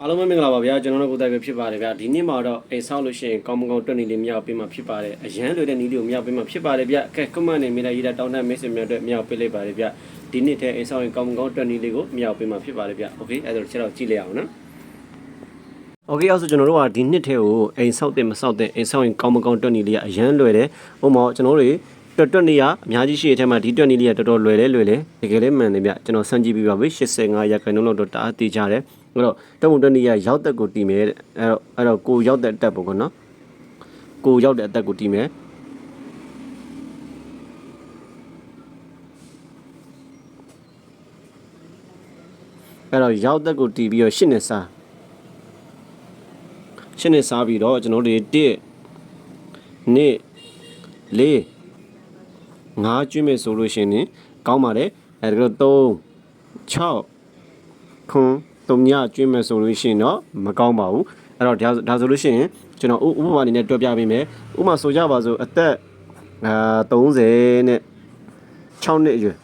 အားလုံးပဲမင်္ဂလာပါဗျာကျွန်တော်တို့ကိုယ်တိုင်ပဲဖြစ်ပါတယ်ဗျာဒီနေ့မှာတော့အိမ်ဆောက်လို့ရှိရင်ကောင်းမကောင်းတွက်နေလေးမြောက်ပေးမှာဖြစ်ပါတယ်အရန်လွယ်တဲ့နည်းလေးကိုမြောက်ပေးမှာဖြစ်ပါတယ်ဗျာကဲကွန်မန့်နေမိလိုက်ရတာတောင်းတမိတ်ဆွေများအတွက်မြောက်ပေးလိုက်ပါတယ်ဗျာဒီနေ့ထဲအိမ်ဆောက်ရင်ကောင်းမကောင်းတွက်နည်းလေးကိုမြောက်ပေးမှာဖြစ်ပါတယ်ဗျာโอเคအဲ့ဒါတော့ချက်တော့ကြည့်လိုက်အောင်နော်โอเคအဲ့ဆိုကျွန်တော်တို့ကဒီနှစ်ထဲကိုအိမ်ဆောက်တဲ့မဆောက်တဲ့အိမ်ဆောက်ရင်ကောင်းမကောင်းတွက်နည်းလေးကအရန်လွယ်တယ်ဥပမာကျွန်တော်တို့တွေတွက်တွက်နေရအများကြီးရှိတဲ့အထက်မှာဒီတွက်နေလေးကတော်တော်လွယ်လဲလွယ်လဲတကယ်လည်းမှန်တယ်ဗျကျွန်တော်စမ်းကြည့်ပြီးပါပြီ85ရာခိုင်နှုန်းလောက်တော့တအားတည်ကြတယ် အဲ့တော့တုံးတွက်နေရရောက်သက်ကိုတည်မယ်တဲ့အဲ့တော့အဲ့တော့ကိုရောက်တဲ့အတက်ပေါ့ကောနော်ကိုရောက်တဲ့အတက်ကိုတည်မယ်အဲ့တော့ရောက်သက်ကိုတည်ပြီးတော့ရှင်းနေစားရှင်းနေစားပြီးတော့ကျွန်တော်တို့1 2 4ငါးကျွေးမယ်ဆိုလို့ရှိရင်ကောင်းပါတယ်အဲဒါကတော့3 6ခွန်း တုံညကျွေးမယ်ဆိုလို့ရှိရင်တော့မကောင်းပါဘူးအဲ့တော့ဒါဒါဆိုလို့ရှိရင်ကျွန်တော်ဥဥပမာအနေနဲ့တွက်ပြပေးမယ်ဥပမာဆိုကြပါစို့အသက်အာ30နဲ့6နှစ်အရွယ်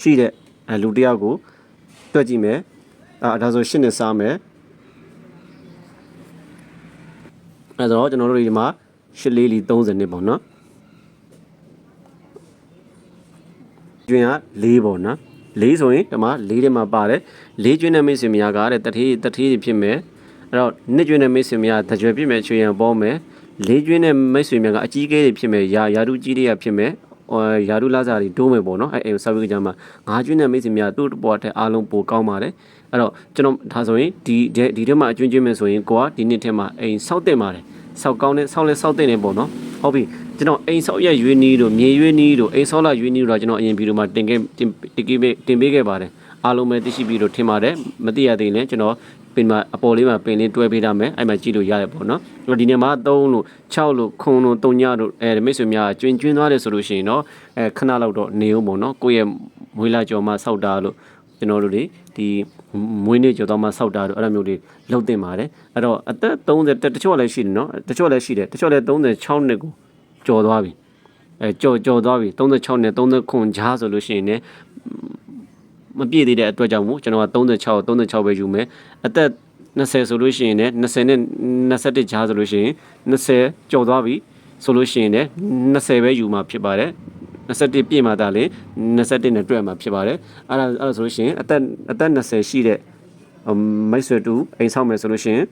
ရှိတဲ့အဲလူတစ်ယောက်ကိုတွက်ကြည့်မယ်အာဒါဆို8နှစ်စားမယ်အဲ့တော့ကျွန်တော်တို့ဒီမှာ8လေးလီ30နှစ်ပေါ့နော်ကျွင်းက၄ပေါ့နော် ၄ဆိုရင်ဒီမှာ၄ထဲမှာပါတယ်၄ကျွင်းတဲ့မိတ်ဆွေများကတဲ့တထေးတထေးတွေဖြစ်မယ်အဲ့တော့နှစ်ကျွင်းတဲ့မိတ်ဆွေများတကြွယ်ဖြစ်မယ်ချွေရန်ပေါ်မယ်၄ကျွင်းတဲ့မိတ်ဆွေများကအကြီးကဲတွေဖြစ်မယ်ရာရာထူးကြီးတွေကဖြစ်မယ်ဟိုရာထူးလာစားတွေဒိုးမယ်ပေါ့နော်အဲ့အဲ့ဆာဗီကကြမှာငါးကျွင်းတဲ့မိတ်ဆွေများသူ့ပေါ်တဲ့အားလုံးပိုကောင်းပါတယ်အဲ့တော့ကျွန်တော်ဒါဆိုရင်ဒီဒီထဲမှာအကျွင်းကျွင်းမယ်ဆိုရင်ကိုကဒီနှစ်ထဲမှာအိမ်စောက်တင်ပါတယ်စောက်ကောင်းတဲ့စောက်လဲစောက်တင်နေပေါ့နော် ဟုတ်ပြီကျွန်တော်အိမ်ဆောက်ရက်ရွေးနီးတို့မြေရွေးနီးတို့အိမ်ဆောက်လာရွေးနီးတို့ကျွန်တော်အရင်ဗီဒီယိုမှာတင်ခဲ့တင်တင်ပေးတင်ပေးခဲ့ပါတယ်အားလုံးပဲသိရှိပြီးတော့ထင်ပါတယ်မသိရသေးရင်ကျွန်တော်ပင်မှာအပေါ်လေးမှာပင်လေးတွဲပေးထားမယ်အဲ့မှာကြည့်လို့ရတယ်ပေါ့နော်အဲ့တော့ဒီနေ့မှာ3လို့6လို့9လို့3ညလို့အဲမိတ်ဆွေများကျွင်ကျွင်းသွားတယ်ဆိုလို့ရှိရင်တော့အဲခဏလောက်တော့နေဦးပေါ့နော်ကိုယ့်ရဲ့မွေးလာကြော်မှာစောက်တာလို့ ကျွန်တော်တို့တွေဒီမွေးနေ့ကြော်တော့မှစောက်တာတို့အဲ့လိုမျိုးတွေလုပ်တင်ပါတယ်အဲ့တော့အသက်30တချို့လည်းရှိတယ်နော်တချို့လည်းရှိတယ်တချို့လည်း36နှစ်ကိုကြော်သွားပြီအဲကြော်ကြော်သွားပြီ36နဲ့39ဂျားဆိုလို့ရှိရင်လည်းမပြည့်သေးတဲ့အတွက်ကြောင့်မို့ကျွန်တော်က36 36ပဲယူမယ်အသက်20ဆိုလို့ရှိရင်လည်း20နဲ့21ဂျားဆိုလို့ရှိရင်20ကြော်သွားပြီဆိုလို့ရှိရင်လည်း20ပဲယူမှာဖြစ်ပါတယ် 21ပြည့်မှသာလေ21နဲ့တွေ့မှာဖြစ်ပါတယ်အဲ့ဒါအဲ့ဒါဆိုလို့ရှိရင်အသက်အသက်20ရှိတဲ့မိတ်ဆွေတူအိမ်ဆောက်မယ်ဆိုလို့ရှိရင်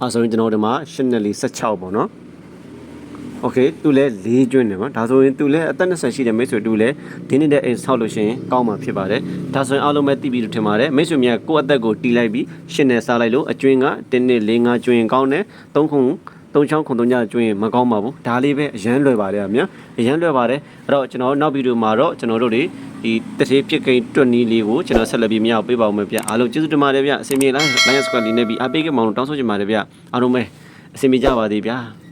အဲဆိုရင်ကျွန်တော်ဒီမှာ8နဲ့4 16ပေါ့နော်โอเคသူလည်း၄ကျွန်းတယ်ပေါ့ဒါဆိုရင်သူလည်းအသက်20ရှိတဲ့မိတ်ဆွေတူလည်းဒီနေ့တဲ့အိမ်ဆောက်လို့ရှိရင်ကောင်းမှာဖြစ်ပါတယ်ဒါဆိုရင်အားလုံးပဲသိပြီးလို့ထင်ပါတယ်မိတ်ဆွေများကိုယ့်အသက်ကိုတီးလိုက်ပြီးရှင်းနေစားလိုက်လို့အကျွင်းက1နှစ်4 5ကျွင်းကောင်းတယ်3ခု 3ချောင်းခုံ3ညကျွင်းမကောင်းပါဘူးဒါလေးပဲအရန်လွယ်ပါတယ်အမြအရန်လွယ်ပါတယ်အဲ့တော့ကျွန်တော်နောက်ဗီဒီယိုမှာတော့ကျွန်တော်တို့တွေဒီတတိဖြစ်ကိန်းတွက်နီးလေးကိုကျွန်တော်ဆက်လက်ပြီးမရအောင်ပေးပါဦးမယ်ဗျအားလုံးကျေးဇူးတင်ပါတယ်ဗျအစီအမြေလိုင်း line squad လေးနဲ့ပြီးအပေးကမောင်တောင်းဆိုချင်ပါတယ်ဗျအားလုံးပဲအစီအမြေကြပါသေးဗျာ